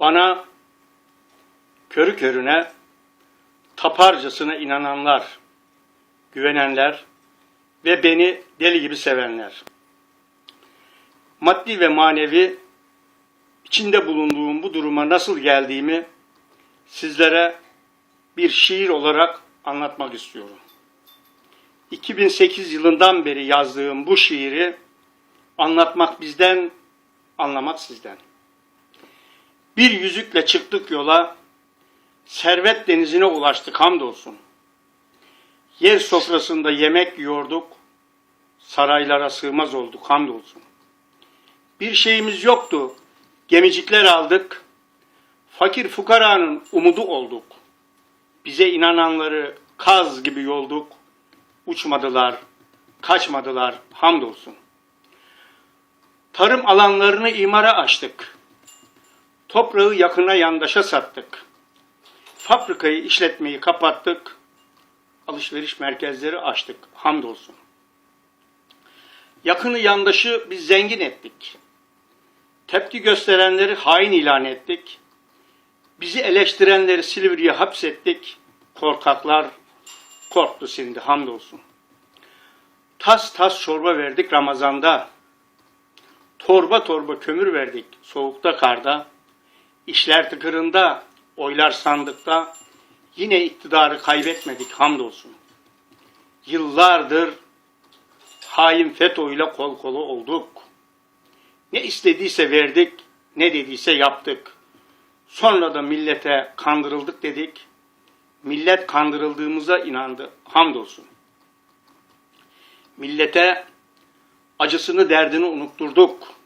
Bana körü körüne taparcasına inananlar, güvenenler ve beni deli gibi sevenler. Maddi ve manevi içinde bulunduğum bu duruma nasıl geldiğimi sizlere bir şiir olarak anlatmak istiyorum. 2008 yılından beri yazdığım bu şiiri anlatmak bizden, anlamak sizden. Bir yüzükle çıktık yola, servet denizine ulaştık hamdolsun. Yer sofrasında yemek yiyorduk, saraylara sığmaz olduk hamdolsun. Bir şeyimiz yoktu, gemicikler aldık, fakir fukaranın umudu olduk. Bize inananları kaz gibi yolduk, uçmadılar, kaçmadılar hamdolsun. Tarım alanlarını imara açtık. Toprağı yakına yandaşa sattık. Fabrikayı işletmeyi kapattık. Alışveriş merkezleri açtık. Hamdolsun. Yakını yandaşı biz zengin ettik. Tepki gösterenleri hain ilan ettik. Bizi eleştirenleri Silivri'ye hapsettik. Korkaklar korktu şimdi hamdolsun. Tas tas çorba verdik Ramazan'da. Torba torba kömür verdik soğukta karda. İşler tıkırında, oylar sandıkta. Yine iktidarı kaybetmedik hamdolsun. Yıllardır hain FETÖ'yle kol kola olduk. Ne istediyse verdik, ne dediyse yaptık. Sonra da millete kandırıldık dedik. Millet kandırıldığımıza inandı. Hamdolsun. Millete acısını derdini unutturduk.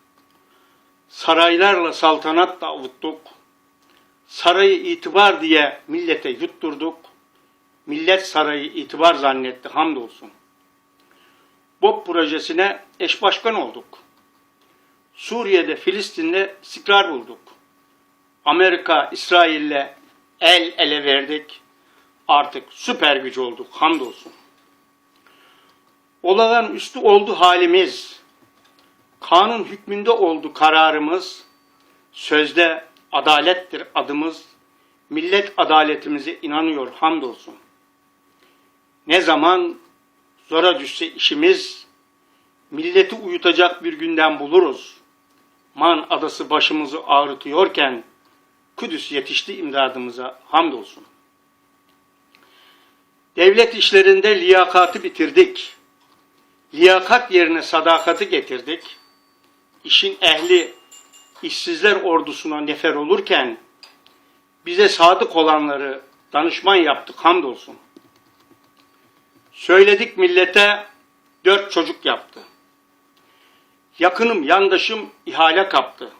Saraylarla saltanat da avuttuk. Sarayı itibar diye millete yutturduk. Millet sarayı itibar zannetti hamdolsun. BOP projesine eş başkan olduk. Suriye'de Filistin'le istikrar bulduk. Amerika, İsrail'le el ele verdik. Artık süper güç olduk hamdolsun. Olağan üstü oldu halimiz. Kanun hükmünde oldu kararımız. Sözde adalettir adımız. Millet adaletimize inanıyor hamdolsun. Ne zaman zora düşse işimiz, milleti uyutacak bir günden buluruz. Man adası başımızı ağrıtıyorken, Kudüs yetişti imdadımıza hamdolsun. Devlet işlerinde liyakatı bitirdik. Liyakat yerine sadakati getirdik. İşin ehli işsizler ordusuna nefer olurken bize sadık olanları danışman yaptık hamdolsun. Söyledik millete dört çocuk yaptı. Yakınım yandaşım ihale kaptı.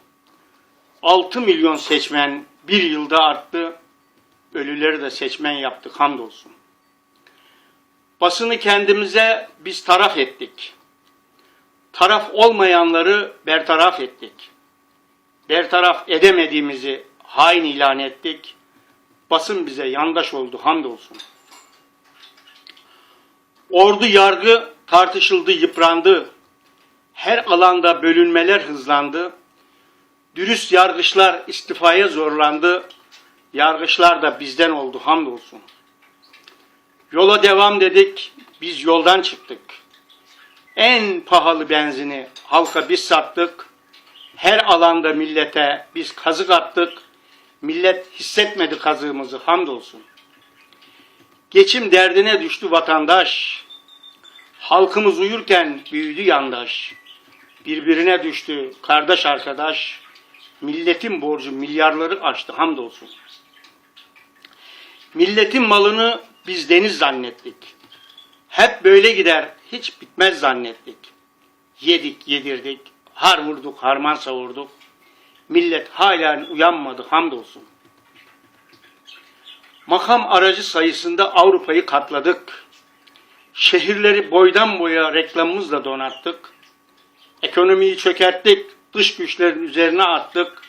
6 milyon seçmen bir yılda arttı. Ölüleri de seçmen yaptık hamdolsun. Basını kendimize biz taraf ettik. Taraf olmayanları bertaraf ettik. Bertaraf edemediğimizi hain ilan ettik. Basın bize yandaş oldu hamdolsun. Ordu yargı tartışıldı, yıprandı. Her alanda bölünmeler hızlandı. Dürüst yargıçlar istifaya zorlandı. Yargıçlar da bizden oldu hamdolsun. Yola devam dedik, biz yoldan çıktık. En pahalı benzini halka biz sattık. Her alanda millete biz kazık attık. Millet hissetmedi kazığımızı hamdolsun. Geçim derdine düştü vatandaş. Halkımız uyurken büyüdü yandaş. Birbirine düştü kardeş arkadaş. Milletin borcu milyarları aştı hamdolsun. Milletin malını biz deniz zannettik. Hep böyle gider, hiç bitmez zannettik. Yedik, yedirdik, har vurduk, harman savurduk. Millet hala uyanmadı hamdolsun. Makam aracı sayısında Avrupa'yı katladık. Şehirleri boydan boya reklamımızla donattık. Ekonomiyi çökerttik, dış güçlerin üzerine attık.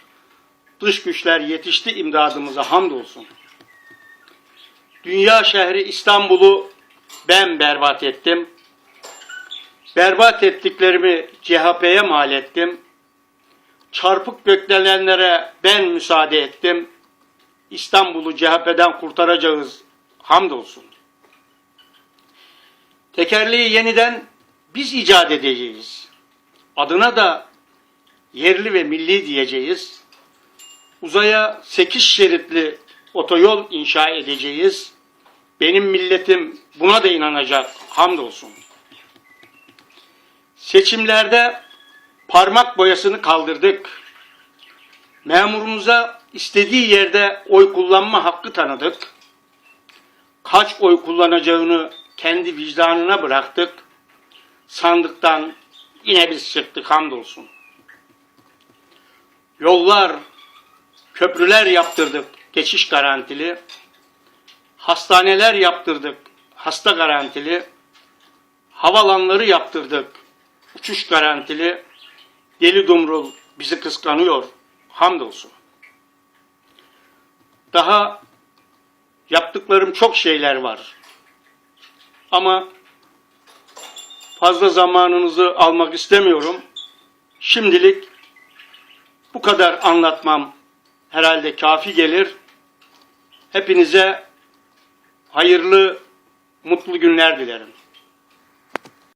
Dış güçler yetişti imdadımıza hamdolsun. Dünya şehri İstanbul'u ben berbat ettim. Berbat ettiklerimi CHP'ye mal ettim. çarpık gökdelenlere ben müsaade ettim. İstanbul'u CHP'den kurtaracağız. Hamdolsun. Tekerleği yeniden biz icat edeceğiz. Adına da yerli ve milli diyeceğiz. Uzaya 8 şeritli otoyol inşa edeceğiz. Benim milletim buna da inanacak. Hamdolsun. Seçimlerde parmak boyasını kaldırdık. Memurumuza istediği yerde oy kullanma hakkı tanıdık. Kaç oy kullanacağını kendi vicdanına bıraktık. Sandıktan yine biz çıktık hamdolsun. Yollar, köprüler yaptırdık geçiş garantili. Hastaneler yaptırdık hasta garantili. Havalanları yaptırdık uçuş garantili. Deli Dumrul bizi kıskanıyor. Hamdolsun. Daha yaptıklarım çok şeyler var. Ama fazla zamanınızı almak istemiyorum. Şimdilik bu kadar anlatmam herhalde kafi gelir. Hepinize hayırlı, mutlu günler dilerim.